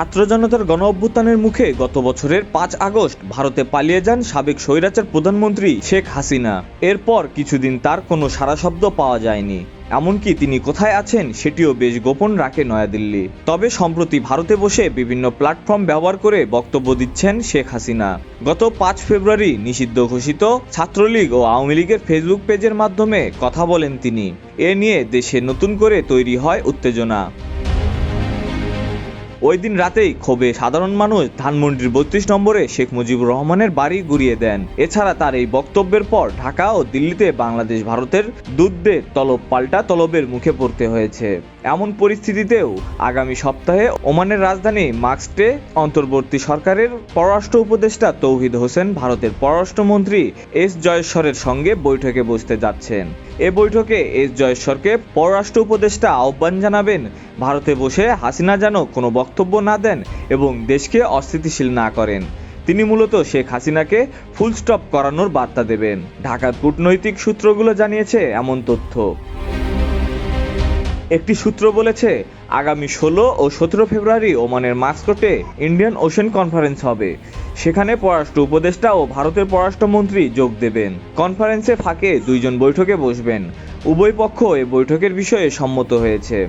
ছাত্র জনতার গণ অভ্যুত্থানের মুখে গত বছরের পাঁচ আগস্ট ভারতে পালিয়ে যান সাবেক স্বৈরাচার প্রধানমন্ত্রী শেখ হাসিনা। এরপর কিছুদিন তার কোনো সারা শব্দ পাওয়া যায়নি। এমনকি তিনি কোথায় আছেন সেটিও বেশ গোপন রাখে নয়াদিল্লি। তবে সম্প্রতি ভারতে বসে বিভিন্ন প্ল্যাটফর্ম ব্যবহার করে বক্তব্য দিচ্ছেন শেখ হাসিনা। গত পাঁচ ফেব্রুয়ারি নিষিদ্ধ ঘোষিত ছাত্রলীগ ও আওয়ামী লীগের ফেসবুক পেজের মাধ্যমে কথা বলেন তিনি। এ নিয়ে দেশে নতুন করে তৈরি হয় উত্তেজনা। ওই দিন রাতেই ক্ষোভে সাধারণ মানুষ ধানমন্ডির বত্রিশ নম্বরে শেখ মুজিবুর রহমানের বাড়ি গুড়িয়ে দেন। এছাড়া তার এই বক্তব্যের পর ঢাকা ও দিল্লিতে বাংলাদেশ ভারতের দুধদের তলব পাল্টা তলবের মুখে পড়তে হয়েছে। এমন পরিস্থিতিতেও আগামী সপ্তাহে ওমানের রাজধানী মাস্কটে অন্তর্বর্তী সরকারের পররাষ্ট্র উপদেষ্টা তৌহিদ হোসেন ভারতের পররাষ্ট্রমন্ত্রী এস জয়েশ্বরের সঙ্গে বৈঠকে বসতে যাচ্ছেন। এ বৈঠকে এস জয়েশ্বরকে পররাষ্ট্র উপদেষ্টা আহ্বান জানাবেন। ভারতে বসে হাসিনা যেন কোনো বক্তব্য না দেন এবং দেশকে অস্থিতিশীল না করেন। তিনি মূলত শেখ হাসিনাকে ফুল স্টপ করানোর বার্তা দেবেন। ঢাকার কূটনৈতিক সূত্রগুলো জানিয়েছে এমন তথ্য। একটি সূত্র বলেছে, আগামী ষোলো ও সতেরো ফেব্রুয়ারি ওমানের মাস্কটে ইন্ডিয়ান ওশেন কনফারেন্স হবে। সেখানে পররাষ্ট্র উপদেষ্টা ও ভারতের পররাষ্ট্রমন্ত্রী যোগ দেবেন। কনফারেন্সে ফাঁকে দুইজন বৈঠকে বসবেন। উভয় পক্ষ এ বৈঠকের বিষয়ে সম্মত হয়েছে।